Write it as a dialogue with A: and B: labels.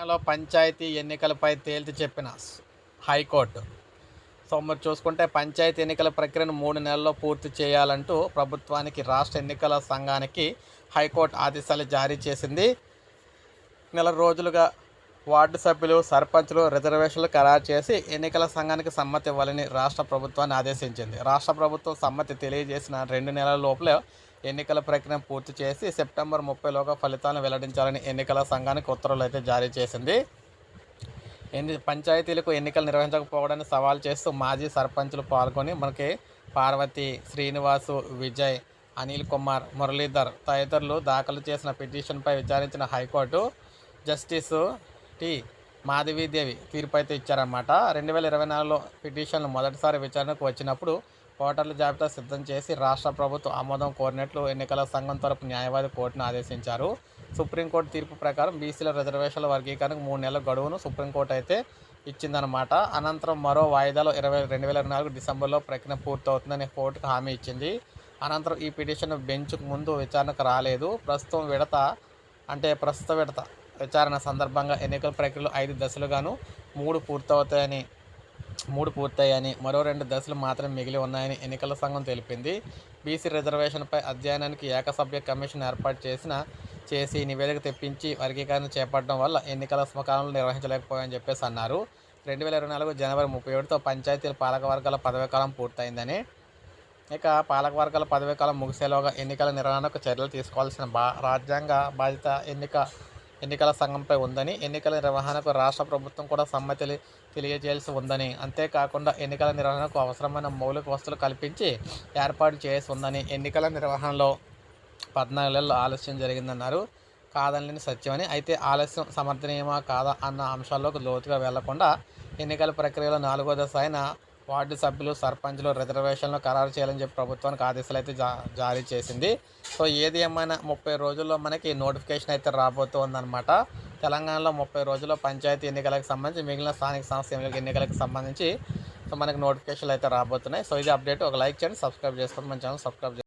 A: తెలంగాణలో పంచాయతీ ఎన్నికలపై తేల్చి చెప్పిన హైకోర్టు. సో మరి చూసుకుంటే పంచాయతీ ఎన్నికల ప్రక్రియను మూడు నెలల్లో పూర్తి చేయాలంటూ ప్రభుత్వానికి రాష్ట్ర ఎన్నికల సంఘానికి హైకోర్టు ఆదేశాలు జారీ చేసింది. నెల రోజులుగా వార్డు సభ్యులు సర్పంచులు రిజర్వేషన్లు ఖరారు చేసి ఎన్నికల సంఘానికి సమ్మతి ఇవ్వాలని రాష్ట్ర ప్రభుత్వాన్ని ఆదేశించింది. రాష్ట్ర ప్రభుత్వం సమ్మతి తెలియజేసిన రెండు నెలల లోపలే ఎన్నికల ప్రక్రియను పూర్తి చేసి సెప్టెంబర్ ముప్పైలోగా ఫలితాలను వెల్లడించాలని ఎన్నికల సంఘానికి ఉత్తర్వులు అయితే జారీ చేసింది. ఎన్ని పంచాయతీలకు ఎన్నికలు నిర్వహించకపోవడాన్ని సవాల్ చేస్తూ మాజీ సర్పంచులు పాల్గొని మనకి పార్వతి శ్రీనివాసు విజయ్ అనిల్ కుమార్ మురళీధర్ తదితరులు దాఖలు చేసిన పిటిషన్పై విచారించిన హైకోర్టు జస్టిస్ టి మాధవీదేవి తీర్పు అయితే ఇచ్చారన్నమాట. రెండు వేల ఇరవై నాలుగులో పిటిషన్లు మొదటిసారి విచారణకు వచ్చినప్పుడు ఓటర్ల జాబితా సిద్ధం చేసి రాష్ట్ర ప్రభుత్వం ఆమోదం కోరినట్లు ఎన్నికల సంఘం తరపు న్యాయవాది కోర్టును ఆదేశించారు. సుప్రీంకోర్టు తీర్పు ప్రకారం బీసీల రిజర్వేషన్ల వర్గీకరణకు మూడు నెలల గడువును సుప్రీంకోర్టు అయితే ఇచ్చిందనమాట అనంతరం మరో వాయిదాలో ఇరవై రెండు వేల ఇరవై నాలుగు డిసెంబర్లో ప్రక్రియ పూర్తవుతుందని కోర్టుకు హామీ ఇచ్చింది. అనంతరం ఈ పిటిషన్ బెంచ్కు ముందు విచారణకు రాలేదు. ప్రస్తుతం విడత అంటే ప్రస్తుత విడత విచారణ సందర్భంగా ఎన్నికల ప్రక్రియలో ఐదు దశలుగాను మూడు పూర్తవుతాయని మూడు పూర్తయ్యాయని మరో రెండు దశలు మాత్రమే మిగిలి ఉన్నాయని ఎన్నికల సంఘం తెలిపింది. బీసీ రిజర్వేషన్పై అధ్యయనానికి ఏకసభ్య కమిషన్ ఏర్పాటు చేసిన చేసి నివేదిక తెప్పించి వర్గీకరణ చేపట్టడం వల్ల ఎన్నికల సమకాలంలో నిర్వహించలేకపోయాయని చెప్పేసి అన్నారు. రెండు వేల ఇరవై నాలుగు జనవరి ముప్పై ఏడుతో పంచాయతీల పాలకవర్గాల పదవీకాలం పూర్తయిందని ఇక పాలకవర్గాల పదవీకాలం ముగిసేలోగా ఎన్నికల నిర్వహణకు చర్యలు తీసుకోవాల్సిన బా రాజ్యాంగ బాధ్యత ఎన్నిక ఎన్నికల సంఘంపై ఉందని ఎన్నికల నిర్వహణకు రాష్ట్ర ప్రభుత్వం కూడా సమ్మతి తెలియజేయాల్సి ఉందని అంతేకాకుండా ఎన్నికల నిర్వహణకు అవసరమైన మౌలిక వసతులు కల్పించి ఏర్పాటు చేసి ఉందని ఎన్నికల నిర్వహణలో పద్నాలుగు నెలలు ఆలస్యం జరిగిందన్నారు కాదనలేని సత్యమని. అయితే ఆలస్యం సమర్థనీయమా కాదా అన్న అంశాల్లోకి లోతుగా వెళ్ళకుండా ఎన్నికల ప్రక్రియలో నాలుగో దశ అయిన వార్డు సభ్యులు సర్పంచ్లు రిజర్వేషన్లు ఖరారు చేయాలని చెప్పి ప్రభుత్వానికి ఆదేశాలు అయితే జా జారీ చేసింది. సో ఏది ఏమైనా ముప్పై రోజుల్లో మనకి నోటిఫికేషన్ అయితే రాబోతుందన్నమాట. తెలంగాణలో ముప్పై రోజుల్లో పంచాయతీ ఎన్నికలకు సంబంధించి మిగిలిన స్థానిక సంస్థ ఎన్నికలకు సంబంధించి సో మనకి నోటిఫికేషన్లు అయితే రాబోతున్నాయి. సో ఇది అప్డేట్. ఒక లైక్ చేయండి సబ్స్క్రైబ్ చేసుకోండి. మన ఛానల్ సబ్స్క్రైబ్